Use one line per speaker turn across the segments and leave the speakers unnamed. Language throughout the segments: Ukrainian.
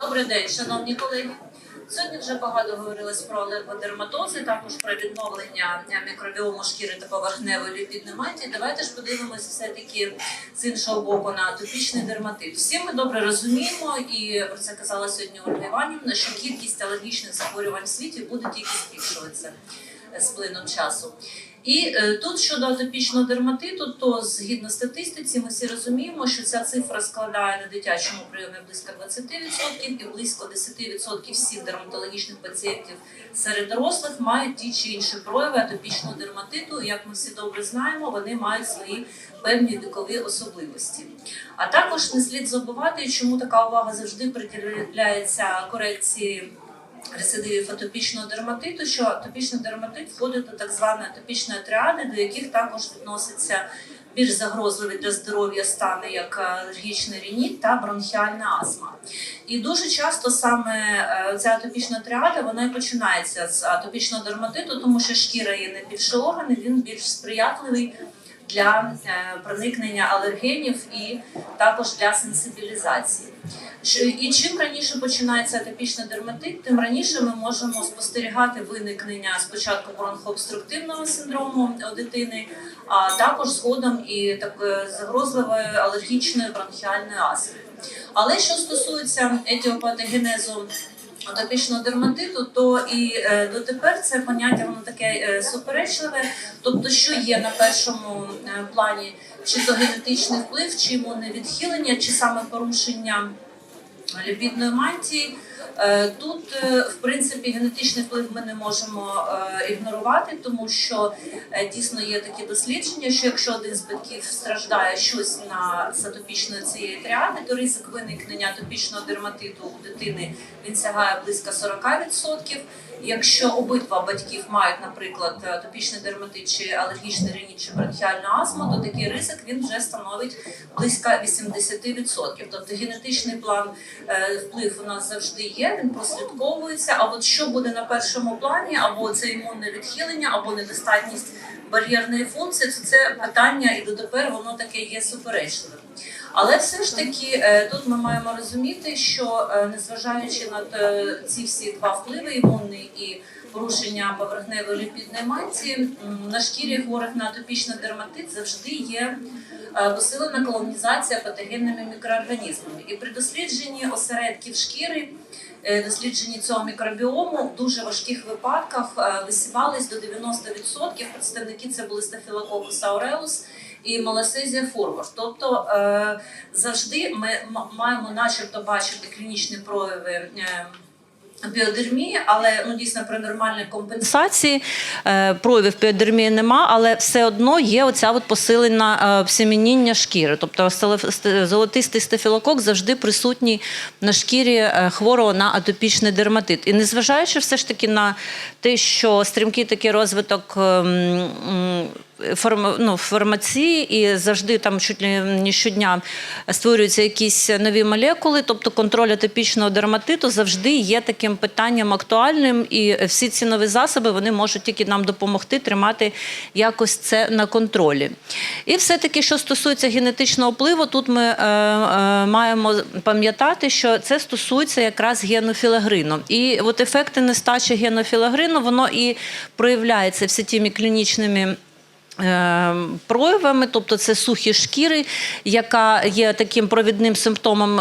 Добрий день, шановні колеги. Сьогодні вже багато говорилось про леподерматози, також про відновлення мікробіому шкіри та поверхневої ліпідної мантії. Давайте ж подивимося все-таки з іншого боку на атопічний дерматит. Всі ми добре розуміємо, і про це казала сьогодні Ольга Іванівна, що кількість алергічних захворювань в світі буде тільки збільшуватися з плином часу. І е, тут щодо атопічного дерматиту, то згідно статистиці, ми всі розуміємо, що ця цифра складає на дитячому прийомі близько 20% і близько 10% всіх дерматологічних пацієнтів серед дорослих мають ті чи інші прояви атопічного дерматиту. І, Як ми всі добре знаємо, вони мають свої певні вікові особливості. А також не слід забувати, чому така увага завжди приділяється корекції рецидивів атопічного дерматиту, що атопічний дерматит входить до так званої атопічної тріади, до яких також відносяться більш загрозливі для здоров'я стани, як алергічний рініт та бронхіальна астма. І дуже часто саме е, ця атопічна тріада вона і починається з атопічного дерматиту, тому що шкіра є найбільший орган, і він більш сприятливий для е, проникнення алергенів і також для сенсибілізації. І чим раніше починається атопічний дерматит, тим раніше ми можемо спостерігати виникнення спочатку бронхообструктивного синдрому у дитини, а також згодом і так загрозливої алергічної бронхіальної астми. Але що стосується етіопатогенезу атопічного дерматиту, то і е, дотепер це поняття воно таке е, суперечливе. Тобто, що є на першому е, плані, чи то генетичний вплив, чи імунне відхилення, чи саме порушення ліпідної мантії. Е, Тут, е, в принципі, генетичний вплив ми не можемо е, ігнорувати, тому що дійсно є такі дослідження, що якщо один з батьків страждає щось на сатопічної цієї тріади, то ризик виникнення атопічного дерматиту у дитини він сягає близько 40%. Якщо обидва батьків мають, наприклад, атопічний дерматит чи алергічний ринід чи бронхіальну астму, то такий ризик він вже становить близько 80%. Тобто генетичний план е, вплив у нас завжди є, він прослідковується. А от що буде на першому плані, або це імунне відхилення, або недостатність бар'єрної функції, то це питання і дотепер воно таке є суперечливим. Але все ж таки е, тут ми маємо розуміти, що е, незважаючи на ці всі два впливи, імунний і порушення поверхневої ліпідної мантії, на шкірі хворих на атопічний дерматит завжди є е, посилена колонізація патогенними мікроорганізмами. І при дослідженні осередків шкіри, дослідженні цього мікробіому в дуже важких випадках висівались до 90%. Представники це були Staphylococcus aureus і малосезія форвард. Тобто е, завжди ми маємо начебто бачити клінічні прояви. Е, Біодермії, але ну дійсно при нормальній компенсації е, проявів біодермії нема, але все одно є оця от посилена е, всемініння шкіри. Тобто золотистий стафілокок завжди присутній на шкірі е, хворого на атопічний дерматит. І незважаючи все ж таки на те, що стрімкий такий розвиток ем, форм, ну, фармації і завжди там чуть не щодня створюються якісь нові молекули, тобто контроль атопічного дерматиту завжди є таким питанням актуальним, і всі ці нові засоби вони можуть тільки нам допомогти тримати якось це на контролі. І все-таки, що стосується генетичного впливу, тут ми е, е, маємо пам'ятати, що це стосується якраз генофілагрину. І от ефекти нестачі генофілагрину, воно і проявляється всі тими клінічними проявами, тобто це сухі шкіри, яка є таким провідним симптомом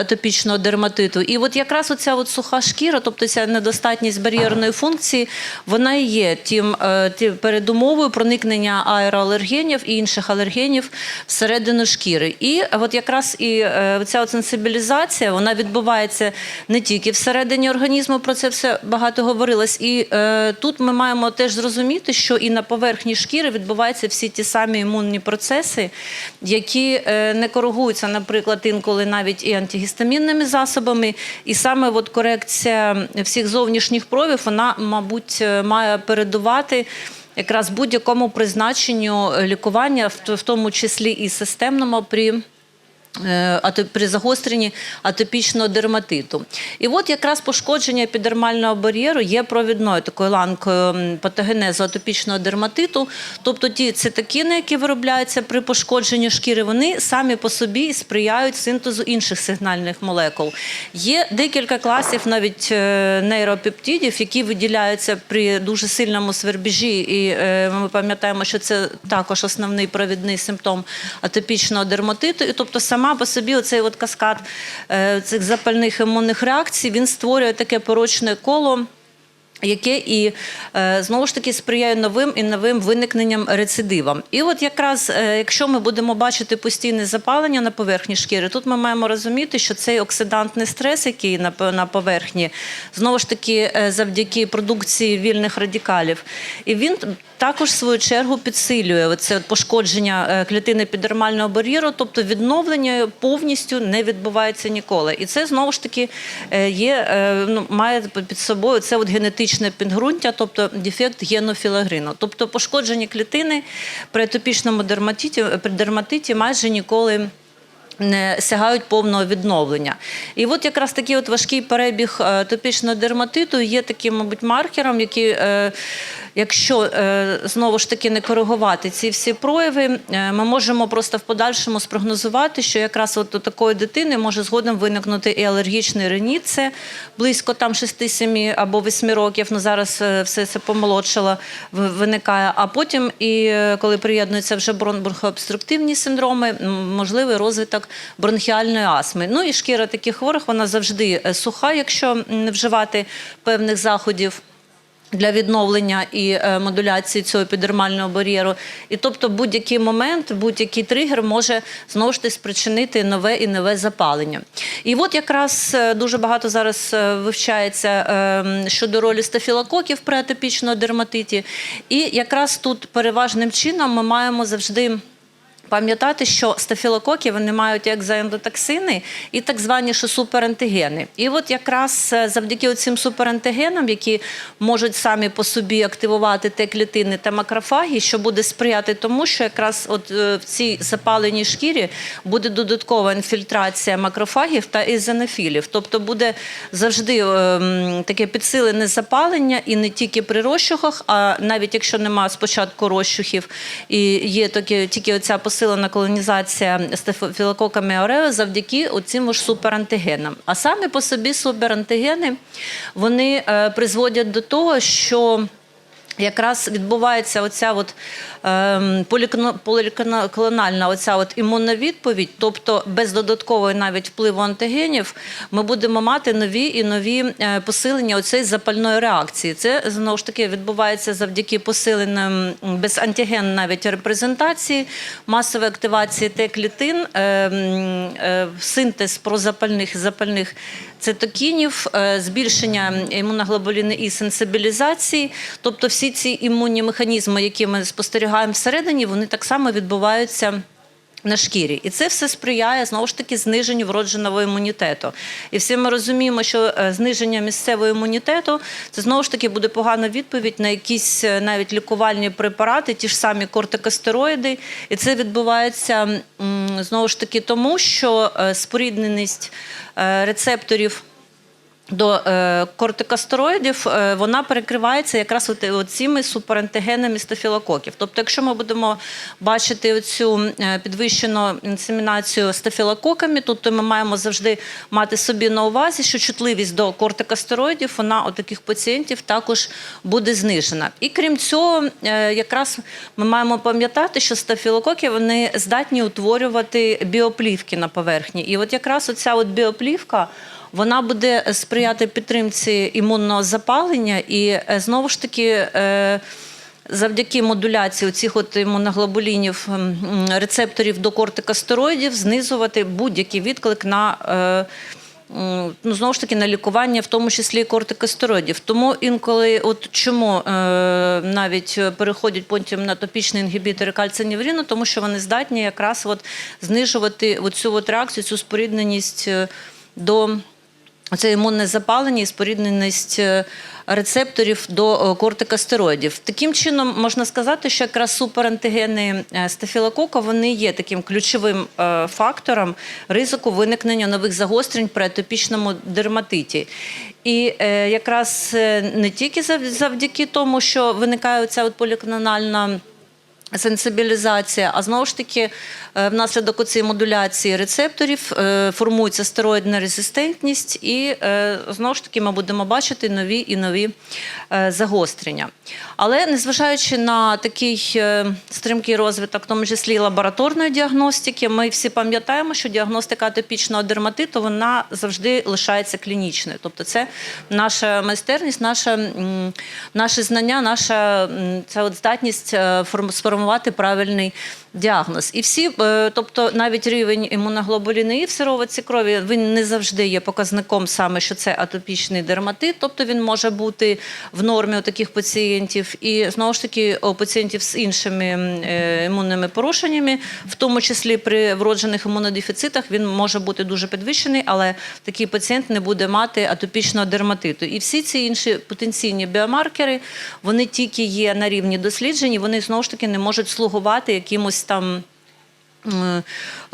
атопічного дерматиту. І от якраз оця от суха шкіра, тобто ця недостатність бар'єрної функції, вона і є тим, е, тим передумовою проникнення аероалергенів і інших алергенів всередину шкіри. І от якраз і е, ця от сенсибілізація вона відбувається не тільки всередині організму, про це все багато говорилось. І е, тут ми маємо теж зрозуміти, що і на поверхні шкіри відбуваються всі ті самі імунні процеси, які е, не коригуються, наприклад, інколи навіть і антигістамінними засобами. І саме от корекція всіх зовнішніх провів, вона, мабуть, е, має передувати. Якраз будь-якому призначенню лікування, в тому числі і системному при
при загостренні атопічного дерматиту. І от якраз пошкодження епідермального бар'єру є провідною такою ланкою патогенезу атопічного дерматиту. Тобто ті цитокіни, які виробляються при пошкодженні шкіри, вони самі по собі сприяють синтезу інших сигнальних молекул. Є декілька класів навіть е, нейропептидів, які виділяються при дуже сильному свербіжі, і е, ми пам'ятаємо, що це також основний провідний симптом атопічного дерматиту. І тобто сама по собі оцей от каскад е, цих запальних імунних реакцій він створює таке порочне коло. Яке і е, знову ж таки сприяє новим і новим виникненням рецидивам. І от якраз е, якщо ми будемо бачити постійне запалення на поверхні шкіри, тут ми маємо розуміти, що цей оксидантний стрес, який на, поверхні, знову ж таки завдяки продукції вільних радикалів, і він також в свою чергу підсилює от пошкодження е, клітини епідермального бар'єру, тобто відновлення повністю не відбувається ніколи. І це знову ж таки е, є, е, ну, має під собою це от генетичне підґрунтя, тобто дефект генофілагрину. Тобто пошкоджені клітини при атопічному дерматиті, при дерматиті майже ніколи не сягають повного відновлення. І от якраз такий от важкий перебіг атопічного дерматиту є таким, мабуть, маркером, який, якщо е, знову ж таки не коригувати ці всі прояви, е, ми можемо просто в подальшому спрогнозувати, що якраз от у такої дитини може згодом виникнути і алергічний реніт, це близько там 6-7 або 8 років, ну зараз е, все це помолодшало, виникає. А потім, і коли приєднуються вже брон- бронхообструктивні синдроми, можливий розвиток бронхіальної астми. Ну і шкіра таких хворих вона завжди суха, якщо не вживати певних заходів. Для відновлення і е, модуляції цього епідермального бар'єру. І тобто будь-який момент, будь-який тригер може знову ж таки спричинити нове і нове запалення. І от якраз е, дуже багато зараз е, вивчається е, щодо ролі стафілококів при атопічному дерматиті. І якраз тут переважним чином ми маємо завжди. Пам'ятати, що стафілококи вони мають як ендотоксини і так звані що суперантигени. І от якраз е, завдяки цим суперантигенам, які можуть самі по собі активувати те клітини та макрофаги, що буде сприяти тому, що якраз от е, в цій запаленій шкірі буде додаткова інфільтрація макрофагів та ізонофілів. Тобто буде завжди е, таке підсилене запалення і не тільки при розчухах, а навіть якщо немає спочатку розчухів і є таке, тільки оця посилена колонізація стафілококами орео завдяки оцим ж суперантигенам. А самі по собі суперантигени вони е, призводять до того, що Якраз відбувається оця от, ем, полікно- поліклональна оця от імунна відповідь, тобто без додаткової навіть впливу антигенів, ми будемо мати нові і нові е, посилення оцеї запальної реакції. Це знову ж таки відбувається завдяки посиленим без антиген навіть репрезентації, масової активації Т-клітин, е, е, синтез прозапальних і запальних цитокінів, е, збільшення імуноглобуліни і сенсибілізації. Тобто всі ці імунні механізми, які ми спостерігаємо всередині, вони так само відбуваються. На шкірі, і це все сприяє знову ж таки зниженню вродженого імунітету. І всі ми розуміємо, що е, зниження місцевого імунітету це знову ж таки буде погана відповідь на якісь е, навіть лікувальні препарати, ті ж самі кортикостероїди. І це відбувається знову ж таки тому, що е, спорідненість рецепторів до е, кортикостероїдів е, вона перекривається якраз цими суперантигенами стафілококів. Тобто, якщо ми будемо бачити цю підвищену інсемінацію стафілококами, то, то ми маємо завжди мати собі на увазі, що чутливість до кортикостероїдів вона у таких пацієнтів також буде знижена. І крім цього, е, якраз ми маємо пам'ятати, що стафілококи вони здатні утворювати біоплівки на поверхні. І от якраз оця от біоплівка вона буде сприяти підтримці імунного запалення і е, знову ж таки. е, Завдяки модуляції цих от імуноглобулінів рецепторів до кортикостероїдів знизувати будь-який відклик на е, ну, знову ж таки на лікування, в тому числі і кортикостероїдів. Тому інколи, от чому е, навіть переходять потім на топічні інгібітори кальцинівріну, тому що вони здатні якраз от знижувати цю от реакцію, цю спорідненість е, до Це імунне запалення і спорідненість е, рецепторів до е, кортикостероїдів. Таким чином можна сказати, що якраз суперантигени е, стафілокока вони є таким ключовим фактором ризику виникнення нових загострень при атопічному дерматиті. І якраз не тільки завдяки тому, що виникає ця от поліклональна сенсибілізація, а знову ж таки, е, внаслідок цієї модуляції рецепторів е, формується стероїдна резистентність, і е, знову ж таки ми будемо бачити нові і нові загострення. Але незважаючи на такий стрімкий розвиток, в тому числі і лабораторної діагностики, ми всі пам'ятаємо, що діагностика атопічного дерматиту вона завжди лишається клінічною. Тобто, це наша майстерність, наша, наші знання, наша ця от здатність форм- сформувати правильний діагноз. І всі, е, тобто навіть рівень імуноглобуліни І в сироватці крові він не завжди є показником саме, що це атопічний дерматит, тобто він може бути в нормі у таких пацієнтів. І знову ж таки у пацієнтів з іншими е, імунними порушеннями, в тому числі при вроджених імунодефіцитах, він може бути дуже підвищений, але такий пацієнт не буде мати атопічного дерматиту. І всі ці інші потенційні біомаркери, вони тільки є на рівні досліджень, і вони знову ж таки не можуть слугувати якимось там. м,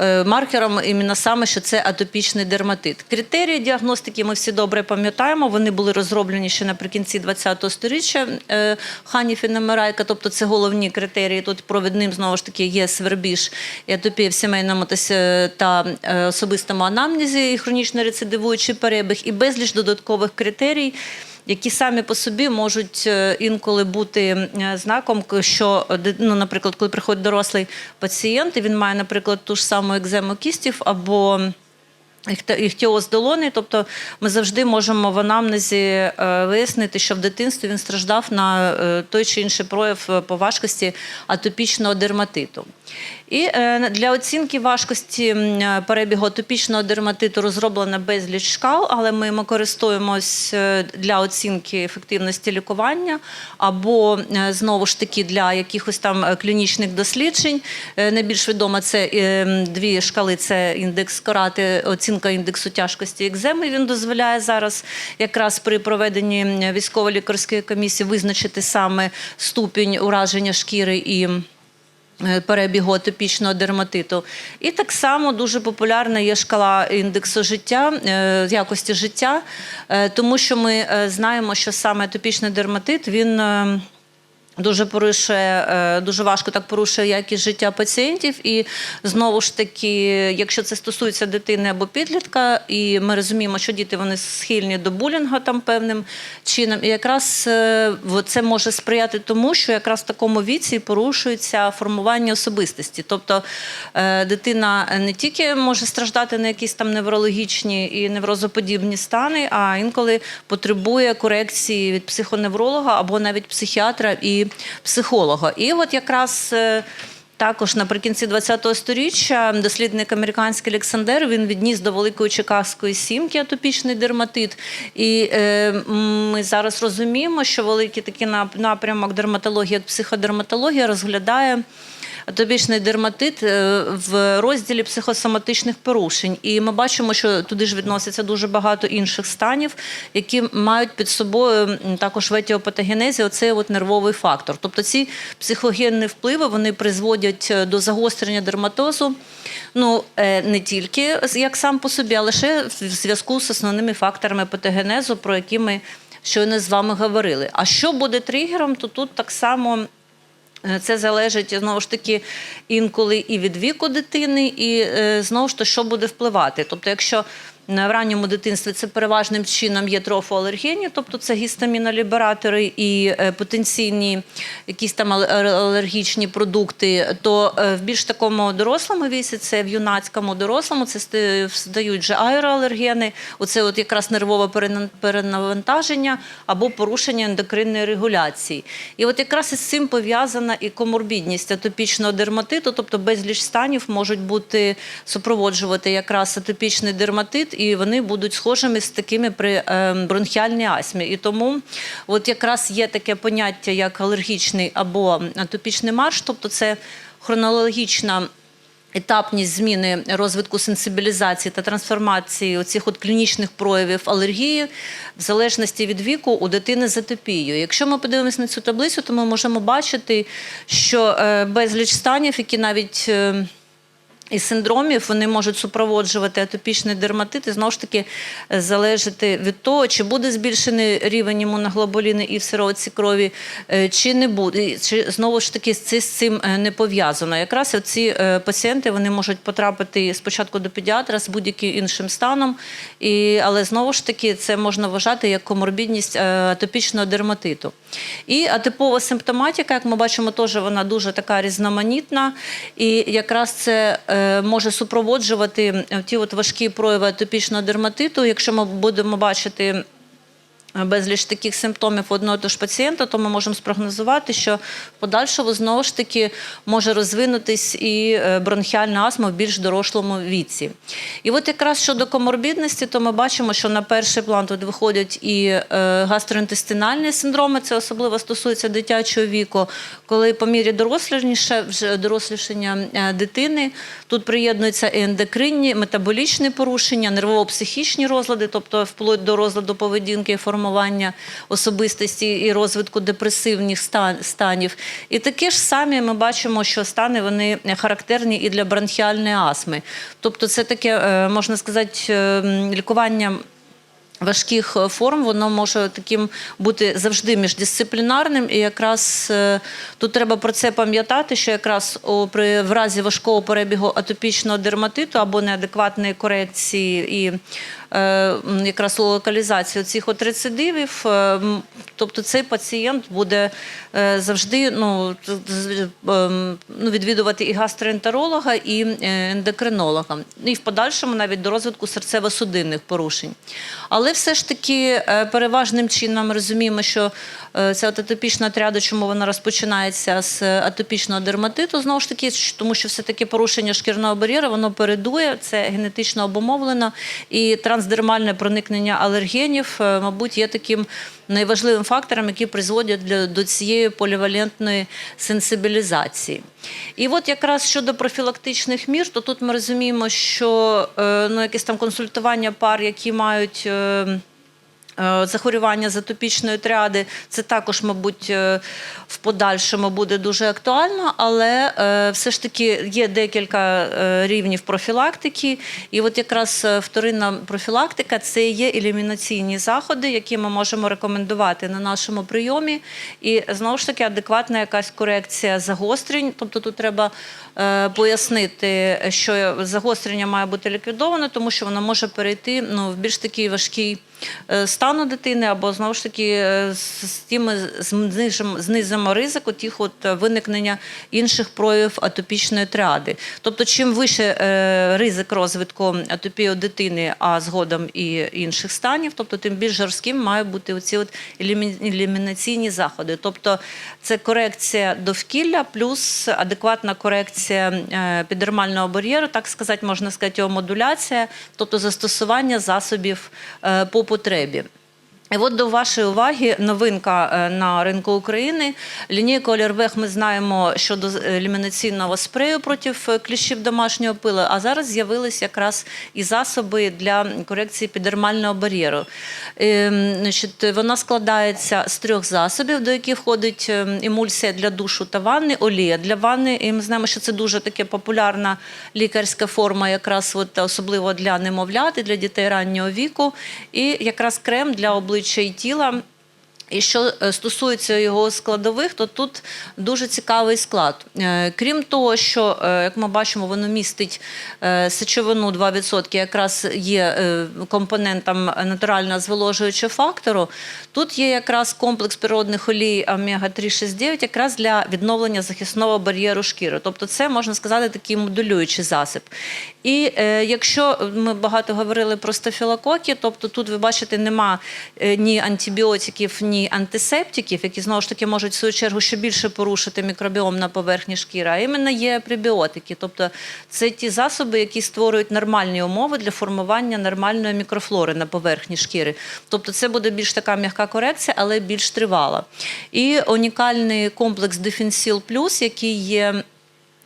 е, Маркером іменно саме, що це атопічний дерматит. Критерії діагностики ми всі добре пам'ятаємо. Вони були розроблені ще наприкінці ХХ століття е, Ханіф і Немирайка, тобто це головні критерії. Тут провідним знову ж таки є свербіж і атопія в сімейному та е, особистому анамнезі, і хронічно рецидивуючий перебіг, і безліч додаткових критерій які самі по собі можуть е, інколи бути е, знаком, що, е, ну, наприклад, коли приходить дорослий пацієнт, і він має, наприклад, ту ж саму екзему кістів або іхтіоз долони, тобто ми завжди можемо в анамнезі вияснити, що в дитинстві він страждав на той чи інший прояв по важкості атопічного дерматиту. І е, для оцінки важкості е, перебігу атопічного дерматиту розроблено безліч шкал, але ми користуємось е, для оцінки ефективності лікування або знову ж таки для якихось там клінічних досліджень. Найбільш відома це дві шкали: це індекс корати, оцінка індексу тяжкості екземи. Він дозволяє зараз якраз при проведенні військово-лікарської комісії визначити саме ступінь ураження шкіри і. Е, Перебігу атопічного дерматиту. І так само дуже популярна є шкала індексу життя, е, якості життя, е, тому що ми знаємо, що саме атопічний дерматит він. Дуже порушує, е, дуже важко так порушує якість життя пацієнтів. І знову ж таки, якщо це стосується дитини або підлітка, і ми розуміємо, що діти вони схильні до булінгу там певним чином, і якраз е, це може сприяти тому, що якраз в такому віці порушується формування особистості. Тобто е, дитина не тільки може страждати на якісь там неврологічні і неврозоподібні стани, а інколи потребує корекції від психоневролога або навіть психіатра і психолога. І от якраз. е, також наприкінці ХХ сторіччя дослідник американський Олександр він відніс до великої чикагської сімки атопічний дерматит. І е, ми зараз розуміємо, що великий такий напрямок дерматології, як психодерматологія, розглядає атопічний дерматит е, в розділі психосоматичних порушень. І ми бачимо, що туди ж відноситься дуже багато інших станів, які мають під собою також в етіопатогенезі оцей от нервовий фактор. Тобто ці психогенні впливи вони призводять е, до загострення дерматозу. Ну е, не тільки як сам по собі, а лише в зв'язку з основними факторами патогенезу, про які ми щойно з вами говорили. А що буде тригером, то тут так само. Е, Це залежить знову ж таки інколи і від віку дитини, і е, знову ж таки, що буде впливати. Тобто, якщо в ранньому дитинстві це переважним чином є трофоалергені, тобто це гістамінолібератори і е, потенційні якісь там ал- алергічні продукти, то е, в більш такому дорослому віці, це в юнацькому дорослому, це стають вже аероалергени, оце от якраз нервове перенавантаження або порушення ендокринної регуляції. І от якраз із цим пов'язана і коморбідність атопічного дерматиту, тобто безліч станів можуть бути супроводжувати якраз атопічний дерматит, і вони будуть схожими з такими при ем, бронхіальній астмі. І тому от якраз є таке поняття, як алергічний або атопічний марш, тобто це хронологічна етапність зміни розвитку сенсибілізації та трансформації оцих от клінічних проявів алергії в залежності від віку у дитини з атопією. Якщо ми подивимося на цю таблицю, то ми можемо бачити, що е, безліч станів, які навіть е, і синдромів вони можуть супроводжувати атопічний дерматит і знову ж таки е, залежати від того, чи буде збільшений рівень імуноглобуліни і в сироватці крові, е, чи не буде, чи знову ж таки це з цим е, не пов'язано. Якраз ці пацієнти вони можуть потрапити спочатку до педіатра з будь-яким іншим станом, і, але знову ж таки це можна вважати як коморбідність е, атопічного дерматиту. І атипова симптоматика, як ми бачимо, теж вона дуже така різноманітна, і якраз це е, може супроводжувати ті от важкі прояви атопічного дерматиту. Якщо ми будемо бачити безліч таких симптомів у одного ж пацієнта, то ми можемо спрогнозувати, що в подальшому знову ж таки може розвинутись і е, бронхіальна астма в більш дорослому віці. І от якраз щодо коморбідності, то ми бачимо, що на перший план тут виходять і е, гастроінтестинальні синдроми, це особливо стосується дитячого віку, коли по мірі дорослішання, е, дитини тут приєднуються і ендокринні, метаболічні порушення, нервово-психічні розлади, тобто вплоть до розладу поведінки і формування особистості і розвитку депресивних станів. І такі ж самі ми бачимо, що стани вони характерні і для бронхіальної астми. Тобто, це таке, е, можна сказати, е, лікування. Важких е, форм воно може таким бути завжди міждисциплінарним, і якраз тут треба про це пам'ятати, що якраз при в разі важкого перебігу атопічного дерматиту або неадекватної корекції і якраз локалізацію цих от рецидивів, е, тобто цей пацієнт буде е, завжди ну, ну, відвідувати і гастроентеролога, і е, ендокринолога, і в подальшому навіть до розвитку серцево-судинних порушень. Але все ж таки е, переважним чином розуміємо, що е, от атопічна тряда, чому вона розпочинається з атопічного дерматиту, знову ж таки, тому що все-таки порушення шкірного бар'єру воно передує, це генетично обумовлено, і трансдермальне проникнення алергенів, е, мабуть, є таким найважливим фактором, який призводять до цієї полівалентної сенсибілізації. І от якраз щодо профілактичних мір, то тут ми розуміємо, що е, ну, якесь там консультування пар, які мають. Е, Захворювання з атопічної тріади, це також, мабуть, е, в подальшому буде дуже актуально, але е, все ж таки є декілька рівнів профілактики. І от якраз вторинна профілактика це є елімінаційні заходи, які ми можемо рекомендувати на нашому прийомі. І знову ж таки адекватна якась корекція загострень. Тобто тут треба пояснити, що загострення має бути ліквідоване, тому що воно може перейти ну, в більш такий важкий е, стан у дитини, або знову ж таки е, з тим знижимо, знизимо ризик тих от е, виникнення інших проявів атопічної тріади. Тобто, чим вище ризик розвитку атопії у дитини, а згодом і інших станів, тобто тим більш жорстким мають бути оці от елімінаційні заходи. Тобто це корекція довкілля плюс адекватна корекція піддермального бар'єру, так сказати, можна сказати, його модуляція, тобто застосування засобів по потребі. І от до вашої уваги новинка е, на ринку України. Лінійку Олірвех ми знаємо щодо елімінаційного спрею проти е, кліщів домашнього пилу, а зараз з'явились якраз і засоби для корекції підермального бар'єру. Ем, вона складається з трьох засобів, до яких входить ем, емульсія для душу та ванни, олія для ванни. І ми знаємо, що це дуже таке популярна лікарська форма, якраз от, особливо для немовлят і для дітей раннього віку. І якраз крем для обличчя і тіла. І що е, стосується його складових, то тут дуже цікавий склад. Е, Крім того, що, е, як ми бачимо, воно містить сечовину 2%, якраз є компонентом натурального зволожуючого фактору. Тут є якраз комплекс природних олій омега-3,6,9 якраз для відновлення захисного бар'єру шкіри. Тобто це, можна сказати, такий модулюючий засіб. І якщо ми багато говорили про стафілококи, тобто тут ви бачите, нема ні антибіотиків, ні антисептиків, які знову ж таки можуть в свою чергу ще більше порушити мікробіом на поверхні шкіри, а іменно є пребіотики. Тобто це ті засоби, які створюють нормальні умови для формування нормальної мікрофлори на поверхні шкіри. Тобто це буде більш така м'яка корекція, але більш тривала. І унікальний комплекс Defensil Plus, який є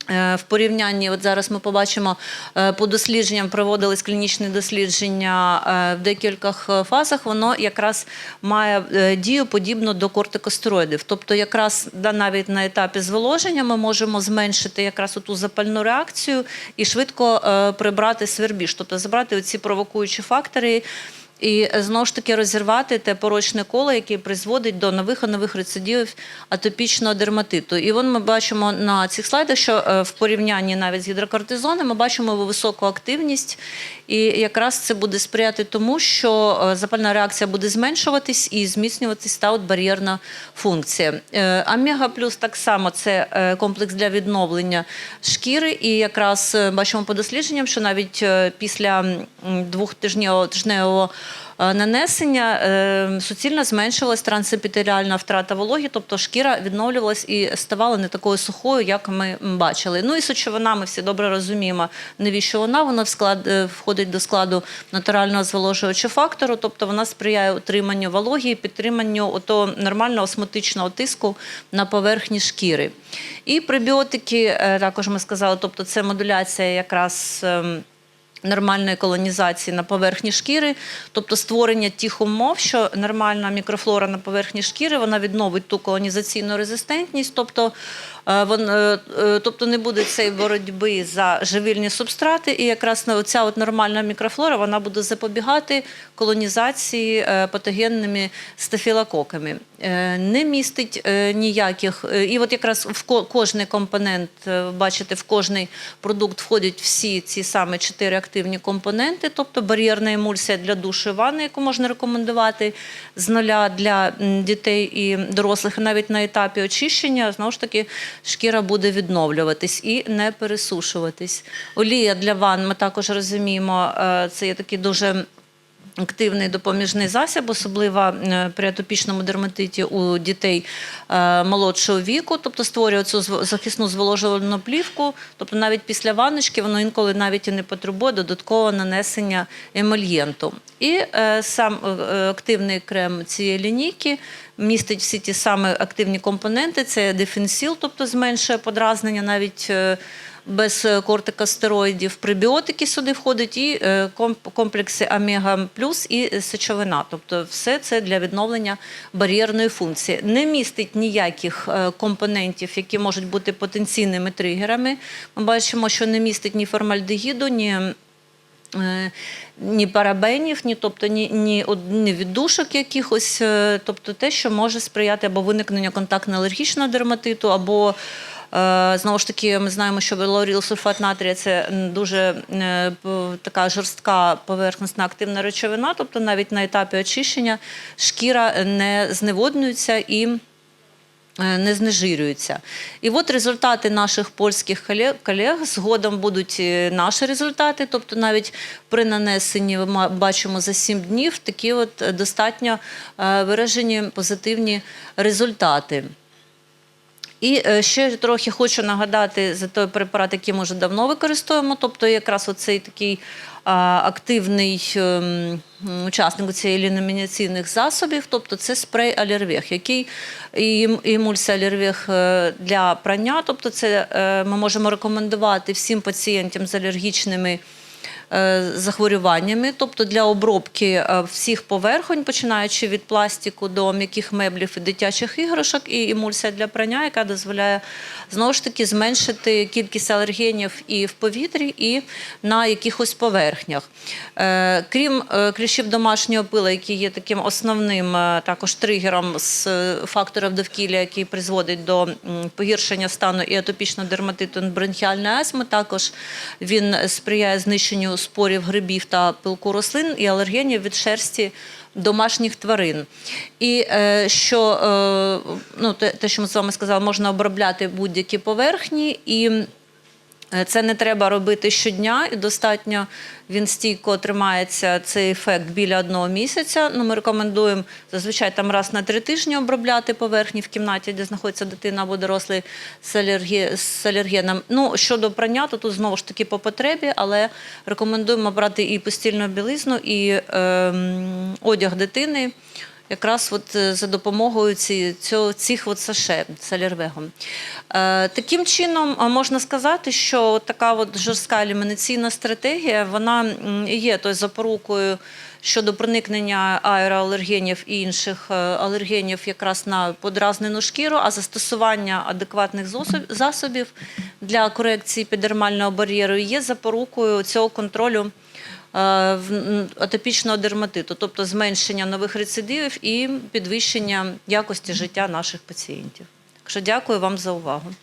В порівнянні, от зараз ми побачимо е, по дослідженням, проводились клінічні дослідження е, в декількох е, фазах. Воно якраз має е, дію подібну до кортикостероїдів. Тобто, якраз да, навіть на етапі зволоження ми можемо зменшити якраз ту запальну реакцію і швидко е, прибрати свербіж, тобто забрати ці провокуючі фактори. І е, знову ж таки розірвати те порочне коло, яке призводить до нових і нових рецидивів атопічного дерматиту. І вон ми бачимо на цих слайдах, що е, в порівнянні навіть з гідрокортизоном ми бачимо високу активність, і якраз це буде сприяти тому, що е, запальна реакція буде зменшуватись і зміцнюватись та от бар'єрна функція. Омега плюс так само це комплекс для відновлення шкіри, і якраз бачимо по дослідженням, що навіть після двохтижневого тижневого нанесення е, суцільно зменшилась трансепітеріальна втрата вологі, тобто шкіра відновлювалась і ставала не такою сухою, як ми бачили. Ну і сечовина, ми всі добре розуміємо, навіщо вона вона в склад е, входить до складу натурального зволожуючого фактору, тобто вона сприяє утриманню вологі і підтриманню ото нормального осмотичного тиску на поверхні шкіри. І пребіотики, е, також ми сказали, тобто це модуляція якраз. Нормальної колонізації на поверхні шкіри, тобто створення тих умов, що нормальна мікрофлора на поверхні шкіри вона відновить ту колонізаційну резистентність, тобто, тобто не буде цієї боротьби за живильні субстрати, і якраз оця от нормальна мікрофлора вона буде запобігати колонізації е, патогенними стафілококами. Е, Не містить е, ніяких, е, і от якраз в кожний компонент, е, бачите, в кожний продукт входять всі ці саме чотири активні компоненти, тобто бар'єрна емульсія для душу і ванни, яку можна рекомендувати з нуля для дітей і дорослих, навіть на етапі очищення, знову ж таки, шкіра буде відновлюватись і не пересушуватись. Олія для ванн, ми також розуміємо, е, це є такий дуже активний допоміжний засіб, особливо е, при атопічному дерматиті у дітей е, молодшого віку, тобто створює цю захисну зволожувальну плівку. Тобто навіть після ванночки воно інколи навіть і не потребує додаткового нанесення емольєнту. І сам активний крем цієї лінійки містить всі ті самі активні компоненти. Це дефенсіл, тобто зменшує подразнення навіть. е, без е, кортикостероїдів, пребіотики сюди входять і е, комплекси омега плюс і сечовина. Тобто все це для відновлення бар'єрної функції. Не містить ніяких компонентів, які можуть бути потенційними тригерами. Ми бачимо, що не містить ні формальдегіду, ні. Е, Ні парабенів, ні, тобто ні, ні, ні віддушок якихось, е, тобто те, що може сприяти або виникненню контактно-алергічного дерматиту, або Е, Знову ж таки, ми знаємо, що лаурілсульфат натрія це дуже така жорстка поверхностна активна речовина, тобто навіть на етапі очищення шкіра не зневоднюється і не знежирюються. І от результати наших польських колег, згодом будуть е, наші результати, тобто навіть при нанесенні ми бачимо за 7 днів такі от е, достатньо е, виражені позитивні результати. І е, ще трохи хочу нагадати за той препарат, який ми вже давно використовуємо. Тобто, якраз оцей такий активний ем, учасник цієї ліноміняційних засобів, тобто це спрей алервех, який емульсія алервех е, для прання. Тобто, це е, ми можемо рекомендувати всім пацієнтам з алергічними захворюваннями, тобто для обробки е, всіх поверхонь, починаючи від пластику до м'яких меблів і дитячих іграшок, і емульсія для прання, яка дозволяє знову ж таки зменшити кількість алергенів і в повітрі, і на якихось поверхнях. Е, Крім е, кліщів домашнього пила, які є таким основним е, також тригером з е, факторів довкілля, який призводить до погіршення стану і атопічного дерматиту, бронхіальної астми, також він сприяє знищенню спорів грибів та пилку рослин і алергенів від шерсті домашніх тварин. І е, що е, ну, те, те, що ми з вами сказали, можна обробляти будь-які поверхні і. Е, Це не треба робити щодня, і достатньо він стійко тримається цей ефект біля одного місяця. Ну, ми рекомендуємо зазвичай там раз на три тижні обробляти поверхні в кімнаті, де знаходиться дитина або дорослий з, алергі... з алергеном. Ну, щодо прання, то тут знову ж таки по потребі, але рекомендуємо брати і постільну білизну, і ем, одяг дитини. Якраз от е, за допомогою цього, цих от саше салірвегом. Е, таким чином, можна сказати, що от така от жорстка елімінаційна стратегія вона є тою запорукою щодо проникнення аероалергенів і інших е, алергенів якраз на подразнену шкіру, а застосування адекватних засобів для корекції епідермального бар'єру є запорукою цього контролю атопічного дерматиту, тобто зменшення нових рецидивів і підвищення якості життя наших пацієнтів. Так що дякую вам за увагу.